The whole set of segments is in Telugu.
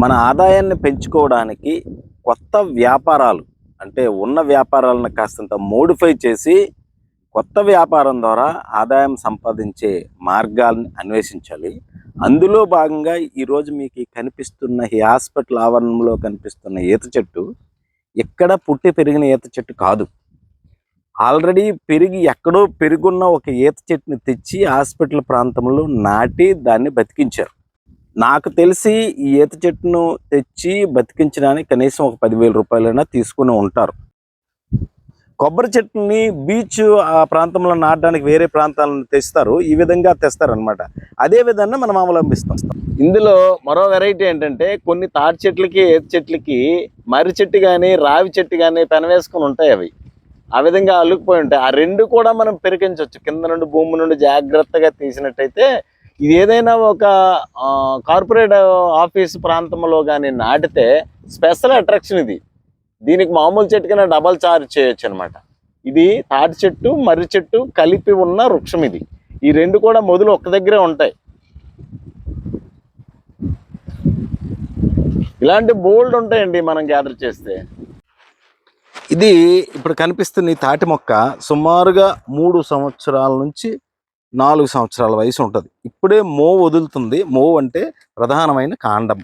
మన ఆదాయాన్ని పెంచుకోవడానికి కొత్త వ్యాపారాలు అంటే ఉన్న వ్యాపారాలను కాస్తంత మోడిఫై చేసి కొత్త వ్యాపారం ద్వారా ఆదాయం సంపాదించే మార్గాల్ని అన్వేషించాలి. అందులో భాగంగా ఈరోజు మీకు కనిపిస్తున్న ఈ హాస్పిటల్ ఆవరణంలో కనిపిస్తున్న ఈత చెట్టు ఎక్కడ పుట్టి పెరిగిన ఈత చెట్టు కాదు. ఆల్రెడీ పెరిగి ఎక్కడో పెరుగున్న ఒక ఈత చెట్టుని తెచ్చి హాస్పిటల్ ప్రాంతంలో నాటి దాన్ని బతికించారు. నాకు తెలిసి ఈ ఈత చెట్టును తెచ్చి బతికించడానికి కనీసం ఒక పదివేల రూపాయలైనా తీసుకుని ఉంటారు. కొబ్బరి చెట్టుని బీచ్ ఆ ప్రాంతంలో నాటడానికి వేరే ప్రాంతాలను తెస్తారు. ఈ విధంగా తెస్తారనమాట అదే విధాన్ని మనం అవలంబిస్తాం. ఇందులో మరో వెరైటీ ఏంటంటే కొన్ని తాటి చెట్లకి ఏత చెట్లకి మర్రి చెట్టు కానీ రావి చెట్టు కానీ పెనవేసుకుని ఉంటాయి అవి. ఆ విధంగా అల్లుకుపోయి ఉంటాయి. ఆ రెండు కూడా మనం పెరిగించవచ్చు. కింద నుండి భూమి నుండి జాగ్రత్తగా తీసినట్టయితే ఇది ఏదైనా ఒక కార్పొరేట్ ఆఫీస్ ప్రాంతంలో కానీ నాటితే స్పెషల్ అట్రాక్షన్ ఇది. దీనికి మామూలు చెట్టు కన్నా డబల్ చార్జ్ చేయొచ్చు అనమాట ఇది తాటి చెట్టు మర్రి చెట్టు కలిపి ఉన్న వృక్షం ఇది. ఈ రెండు కూడా మొదలు ఒక్క దగ్గరే ఉంటాయి. ఇలాంటి బోల్డ్ ఉంటాయండి మనం గ్యాదర్ చేస్తే. ఇది ఇప్పుడు కనిపిస్తున్న ఈ తాటి మొక్క సుమారుగా మూడు సంవత్సరాల నుంచి నాలుగు సంవత్సరాల వయసు ఉంటుంది. ఇప్పుడే మో వదులుతుంది. మో అంటే ప్రధానమైన కాండం.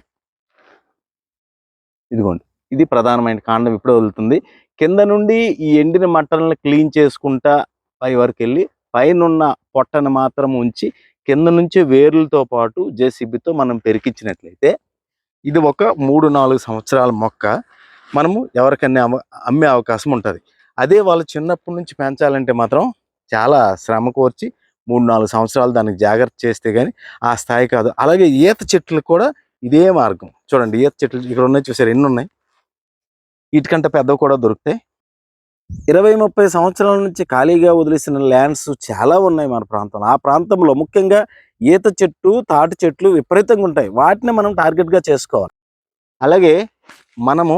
ఇదిగోండి. ఇది ప్రధానమైన కాండం ఇప్పుడే వదులుతుంది. కింద నుండి ఈ ఎండిన మట్టలను క్లీన్ చేసుకుంటా పై వరకు వెళ్ళి పైనున్న పొట్టను మాత్రం ఉంచి కింద నుంచి వేర్లతో పాటు జేసీబీతో మనం పెరికించినట్లయితే ఇది ఒక మూడు నాలుగు సంవత్సరాల మొక్క. మనము ఎవరికన్నా అమ్మే అవకాశం ఉంటుంది. అదే వాళ్ళు చిన్నప్పటి నుంచి పెంచాలంటే మాత్రం చాలా శ్రమ కోర్చి మూడు నాలుగు సంవత్సరాలు దానికి జాగ్రత్త చేస్తే కానీ ఆ స్థాయి కాదు. అలాగే ఈత చెట్లు కూడా ఇదే మార్గం. చూడండి ఈత చెట్లు ఇక్కడ ఉన్నాయి చూసారు ఎన్ని ఉన్నాయి? వీటికంటే పెద్దవి కూడా దొరుకుతాయి. ఇరవై ముప్పై సంవత్సరాల నుంచి ఖాళీగా వదిలేసిన ల్యాండ్స్ చాలా ఉన్నాయి మన ప్రాంతంలో ఆ ప్రాంతంలో ముఖ్యంగా ఈత చెట్టు తాటి చెట్లు విపరీతంగా ఉంటాయి. వాటిని మనం టార్గెట్గా చేసుకోవాలి. అలాగే మనము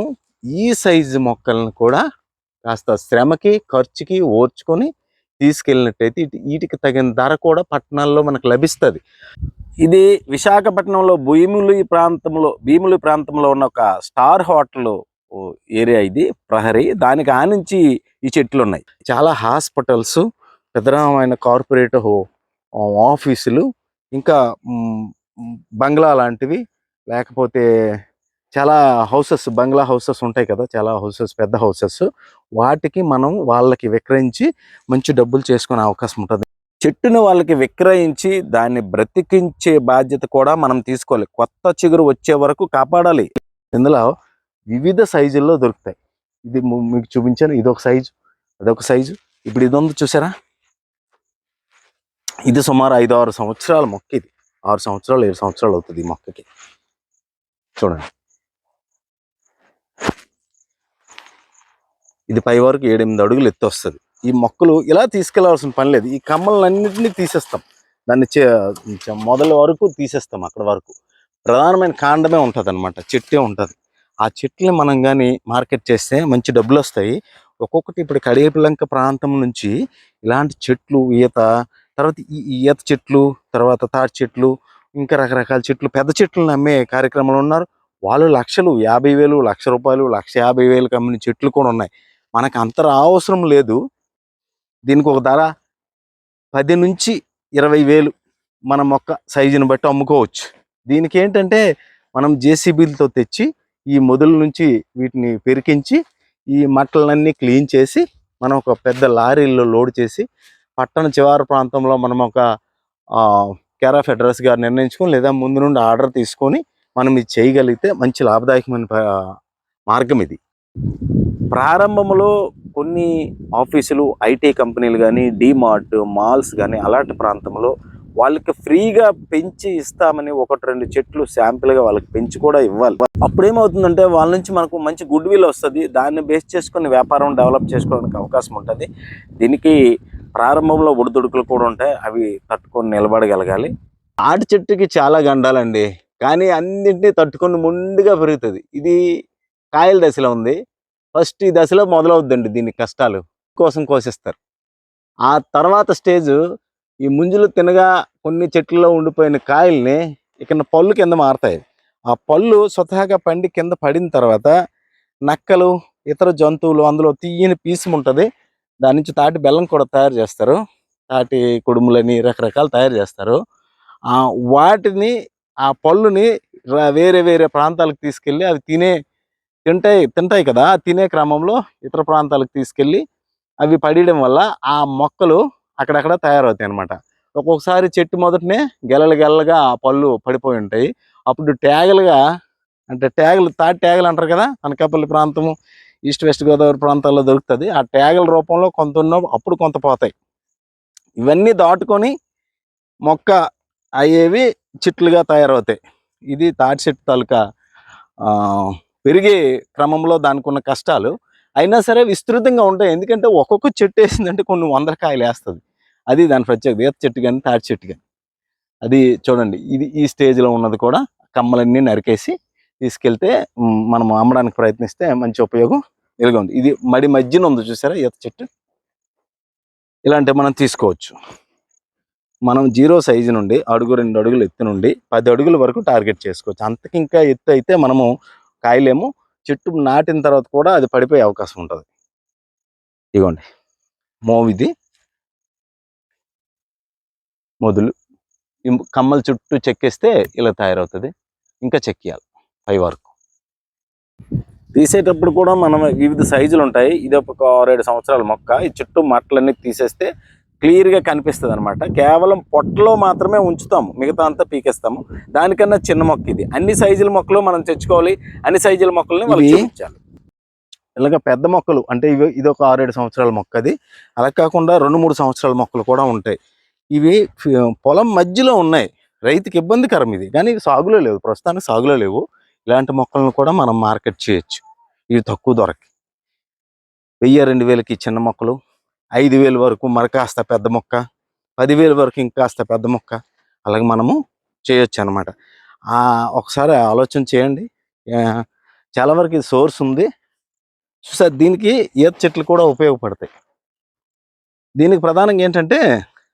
ఈ సైజు మొక్కలను కూడా కాస్త శ్రమకి ఖర్చుకి ఓర్చుకొని తీసుకెళ్ళినట్టయితే వీటికి తగిన ధర కూడా పట్టణాల్లో మనకు లభిస్తుంది. ఇది విశాఖపట్నంలో భీములి ప్రాంతంలో భీములి ప్రాంతంలో ఉన్న ఒక స్టార్ హోటల్ ఏరియా ఇది ప్రహరీ. దానికి ఆనించి ఈ చెట్లు ఉన్నాయి చాలా హాస్పిటల్స్ పెద్దమైన కార్పొరేట్ ఆఫీసులు ఇంకా బంగ్లా లాంటివి లేకపోతే చాలా హౌసెస్ బంగ్లా హౌసెస్ ఉంటాయి కదా చాలా హౌసెస్ పెద్ద హౌసెస్. వాటికి మనం వాళ్ళకి విక్రయించి మంచి డబ్బులు చేసుకునే అవకాశం ఉంటుంది. చెట్టును వాళ్ళకి విక్రయించి దాన్ని బ్రతికించే బాధ్యత కూడా మనం తీసుకోవాలి. కొత్త చిగురు వచ్చే వరకు కాపాడాలి. ఇందులో వివిధ సైజుల్లో దొరుకుతాయి. ఇది మీకు చూపించాను. ఇది ఒక సైజు. అదొక సైజు. ఇప్పుడు ఇది చూసారా? ఇది సుమారు ఐదు ఆరు సంవత్సరాల మొక్క ఇది. ఆరు సంవత్సరాలు ఏడు సంవత్సరాలు అవుతుంది ఈ మొక్కకి. చూడండి. ఇది పై వరకు ఏడెనిమిది అడుగులు ఎత్తు వస్తుంది. ఈ మొక్కలు ఇలా తీసుకెళ్ళాల్సిన పని లేదు. ఈ కమ్మలన్నింటినీ తీసేస్తాం. దాన్ని చే- మొదల వరకు తీసేస్తాం అక్కడ వరకు. ప్రధానమైన కాండమే ఉంటుంది అనమాట చెట్టే ఉంటుంది. ఆ చెట్లని మనం కానీ మార్కెట్ చేస్తే మంచి డబ్బులు వస్తాయి. ఒక్కొక్కటి ఇప్పుడు కడియపిలంక ప్రాంతం నుంచి ఇలాంటి చెట్లు ఈత తర్వాత ఈ ఈ ఈత చెట్లు తర్వాత తాటి చెట్లు ఇంకా రకరకాల చెట్లు పెద్ద చెట్లను అమ్మే కార్యక్రమాలు ఉన్నారు. వాళ్ళు లక్షలు యాభై వేలు లక్ష రూపాయలు లక్ష యాభై వేలకు అమ్మిన చెట్లు కూడా ఉన్నాయి. మనకు అంత అవసరం లేదు. దీనికి ఒక ధర పది నుంచి ఇరవై వేలు మన మొక్క సైజుని బట్టి అమ్ముకోవచ్చు. దీనికి ఏంటంటే మనం జేసీబీలతో తెచ్చి ఈ మొదల నుంచి వీటిని పెరికించి ఈ మట్టలన్నీ క్లీన్ చేసి మనం ఒక పెద్ద లారీల్లో లోడ్ చేసి పట్టణ చివరి ప్రాంతంలో మనం ఒక కేరాఫ్ అడ్రస్ గారు నిర్ణయించుకొని లేదా ముందు నుండి ఆర్డర్ తీసుకొని మనం ఇది చేయగలిగితే మంచి లాభదాయకమైన ప- మార్గం ఇది. ప్రారంభంలో కొన్ని ఆఫీసులు ఐటీ కంపెనీలు కానీ డీమార్ట్ మాల్స్ కానీ అలాంటి ప్రాంతంలో వాళ్ళకి ఫ్రీగా పెంచి ఇస్తామని ఒకటి రెండు చెట్లు శాంపిల్గా వాళ్ళకి పెంచి కూడా ఇవ్వాలి. అప్పుడు ఏమవుతుందంటే వాళ్ళ నుంచి మనకు మంచి గుడ్ విల్ వస్తుంది. దాన్ని బేస్ చేసుకొని వ్యాపారం డెవలప్ చేసుకోవడానికి అవకాశం ఉంటుంది. దీనికి ప్రారంభంలో ఒడిదుడుకులు కూడా ఉంటాయి. అవి తట్టుకొని నిలబడగలగాలి. ఆటి చెట్టుకి చాలా గండాలండి. కానీ అన్నింటినీ తట్టుకొని ముందుగా పెరుగుతుంది. ఇది కాయల దశలో ఉంది. ఫస్ట్ ఈ దశలో మొదలవుద్దండి దీని కష్టాలు కోసం కోసిస్తారు. ఆ తర్వాత స్టేజ్ ఈ ముంజులు తినగా కొన్ని చెట్లలో ఉండిపోయిన కాయల్ని ఇక్కడ పళ్ళు కింద మారుతాయి. ఆ పళ్ళు స్వతహాగా పండి కింద పడిన తర్వాత నక్కలు ఇతర జంతువులు అందులో తీయని పీసం ఉంటుంది. దాని నుంచి తాటి బెల్లం కూడా తయారు చేస్తారు. తాటి కుడుములని రకరకాలు తయారు చేస్తారు. ఆ వాటిని ఆ పళ్ళుని వేరే వేరే ప్రాంతాలకు తీసుకెళ్ళి అవి తినే తింటాయి తింటాయి కదా తినే క్రమంలో ఇతర ప్రాంతాలకు తీసుకెళ్ళి అవి పడియడం వల్ల ఆ మొక్కలు అక్కడక్కడ తయారవుతాయి అనమాట ఒక్కొక్కసారి చెట్టు మొదటనే గెలలు గెలలుగా ఆ పళ్ళు పడిపోయి ఉంటాయి. అప్పుడు ట్యాగలుగా అంటే ట్యాగులు తాటి ట్యాగులు అంటారు కదా అనకాపల్లి ప్రాంతము ఈస్ట్ వెస్ట్ గోదావరి ప్రాంతాల్లో దొరుకుతుంది. ఆ ట్యాగుల రూపంలో కొంత ఉన్న అప్పుడు కొంత పోతాయి. ఇవన్నీ దాటుకొని మొక్క అయ్యేవి చెట్లుగా తయారవుతాయి. ఇది తాటి చెట్టు తాలూకా పెరిగే క్రమంలో దానికి ఉన్న కష్టాలు అయినా సరే విస్తృతంగా ఉంటాయి. ఎందుకంటే ఒక్కొక్క చెట్టు వేసిందంటే కొన్ని వందల కాయలు వేస్తుంది. అది దాని ప్రత్యేకత. ఈత చెట్టు కానీ తాటి చెట్టు కానీ అది చూడండి. ఇది ఈ స్టేజ్లో ఉన్నది కూడా కమ్మలన్నీ నరికేసి తీసుకెళ్తే మనం అమ్మడానికి ప్రయత్నిస్తే మంచి ఉపయోగం ఇలాగ ఉంది. ఇది మడి మధ్యన ఉంది చూసారా ఈత చెట్టు? ఇలాంటివి మనం తీసుకోవచ్చు. మనం జీరో సైజు నుండి అడుగు రెండు అడుగులు ఎత్తు నుండి పది అడుగుల వరకు టార్గెట్ చేసుకోవచ్చు. అంతకి ఇంకా ఎత్తు అయితే మనము కాయలేము. చెట్టు నాటిన తర్వాత కూడా అది పడిపోయే అవకాశం ఉంటుంది. ఇదిగోండి మోవ్ ఇది మొదలు కమ్మల చుట్టూ చెక్కేస్తే ఇలా తయారవుతుంది. ఇంకా చెక్కియాలి పై వరకు. తీసేటప్పుడు కూడా మనం వివిధ సైజులు ఉంటాయి ఇది ఒక ఆరేడు సంవత్సరాల మొక్క. ఈ చుట్టూ మట్టలన్నీ తీసేస్తే క్లియర్గా కనిపిస్తుంది అనమాట కేవలం పొట్టలో మాత్రమే ఉంచుతాము. మిగతా అంతా పీకేస్తాము. దానికన్నా చిన్న మొక్క ఇది. అన్ని సైజుల మొక్కలు మనం తెచ్చుకోవాలి. అన్ని సైజుల మొక్కల్ని వాళ్ళకి చూపించాలి. ఇలాగ పెద్ద మొక్కలు అంటే ఇవి ఇది ఒక ఆరేడు సంవత్సరాల మొక్క అది. అలా కాకుండా రెండు మూడు సంవత్సరాల మొక్కలు కూడా ఉంటాయి. ఇవి పొలం మధ్యలో ఉన్నాయి. రైతుకి ఇబ్బందికరం ఇది. కానీ సాగులో లేవు. ప్రస్తుతానికి సాగులో లేవు. ఇలాంటి మొక్కలను కూడా మనం మార్కెట్ చేయొచ్చు. ఇవి తక్కువ ధరకి. వెయ్యి రెండు వేలకి చిన్న మొక్కలు ఐదు వేలు వరకు మరి కాస్త పెద్ద మొక్క పదివేల వరకు ఇంకాస్త పెద్ద మొక్క అలాగే మనము చేయొచ్చు అనమాట ఒకసారి ఆలోచన చేయండి. చాలా వరకు ఇది సోర్స్ ఉంది. చూసారు దీనికి ఈత చెట్లు కూడా ఉపయోగపడతాయి. దీనికి ప్రధానంగా ఏంటంటే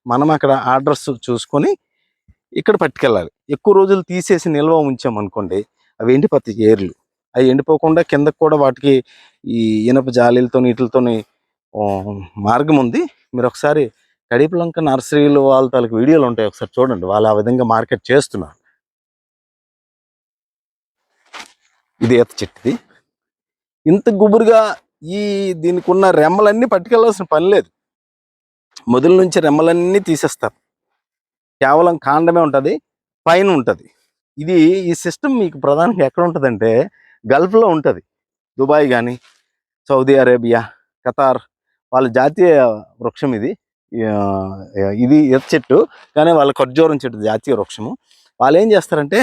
మనం అక్కడ ఆర్డర్స్ చూసుకొని ఇక్కడ పట్టుకెళ్ళాలి. ఎక్కువ రోజులు తీసేసి నిల్వ ఉంచామనుకోండి అవి ఎండిపోతాయి ఏర్లు. అవి ఎండిపోకుండా కిందకు కూడా వాటికి ఈ ఇనప జాలీలతో నీటిలతోని మార్గం ఉంది. మీరు ఒకసారి కడిపలంక నర్సరీలు వాళ్ళ తాలకు వీడియోలు ఉంటాయి. ఒకసారి చూడండి. వాళ్ళు ఆ విధంగా మార్కెట్ చేస్తున్నారు. ఇది ఈత చెట్టుది. ఇంత గుబురుగా ఈ దీనికి ఉన్న రెమ్మలన్నీ పట్టుకెళ్ళాల్సిన పని లేదు. మొదల నుంచి రెమ్మలన్నీ తీసేస్తారు. కేవలం కాండమే ఉంటుంది పైన ఉంటుంది. ఇది ఈ సిస్టమ్ మీకు ప్రధానంగా ఎక్కడ ఉంటుందంటే గల్ఫ్లో ఉంటుంది. దుబాయ్ కానీ సౌదీ అరేబియా ఖతార్ వాళ్ళ జాతీయ వృక్షం ఇది. ఇది ఎత్ చెట్టు కానీ వాళ్ళ ఖర్జూరం చెట్టు జాతీయ వృక్షము. వాళ్ళు ఏం చేస్తారంటే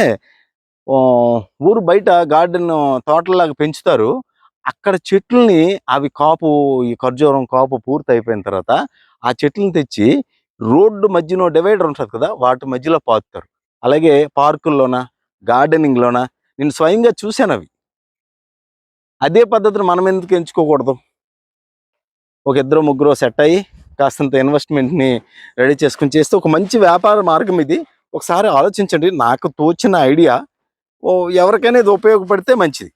ఊరు బయట గార్డెన్ తోటలాగా పెంచుతారు. అక్కడ చెట్లని అవి కాపు ఈ ఖర్జూరం కాపు పూర్తి అయిపోయిన తర్వాత ఆ చెట్లను తెచ్చి రోడ్డు మధ్యలో డివైడర్ ఉంటుంది కదా వాటి మధ్యలో పాతుతారు. అలాగే పార్కుల్లోన గార్డెనింగ్లోన నేను స్వయంగా చూశాను అవి. అదే పద్ధతిని మనం ఎందుకు ఎంచుకోకూడదు? ఒక ఇద్దరు ముగ్గురు సెట్ అయ్యి కాస్తంత ఇన్వెస్ట్మెంట్ని రెడీ చేసుకుని చేస్తే ఒక మంచి వ్యాపార మార్గం ఇది. ఒకసారి ఆలోచించండి నాకు తోచిన ఐడియా ఓ ఎవరికైనా ఇది ఉపయోగపడితే మంచిది.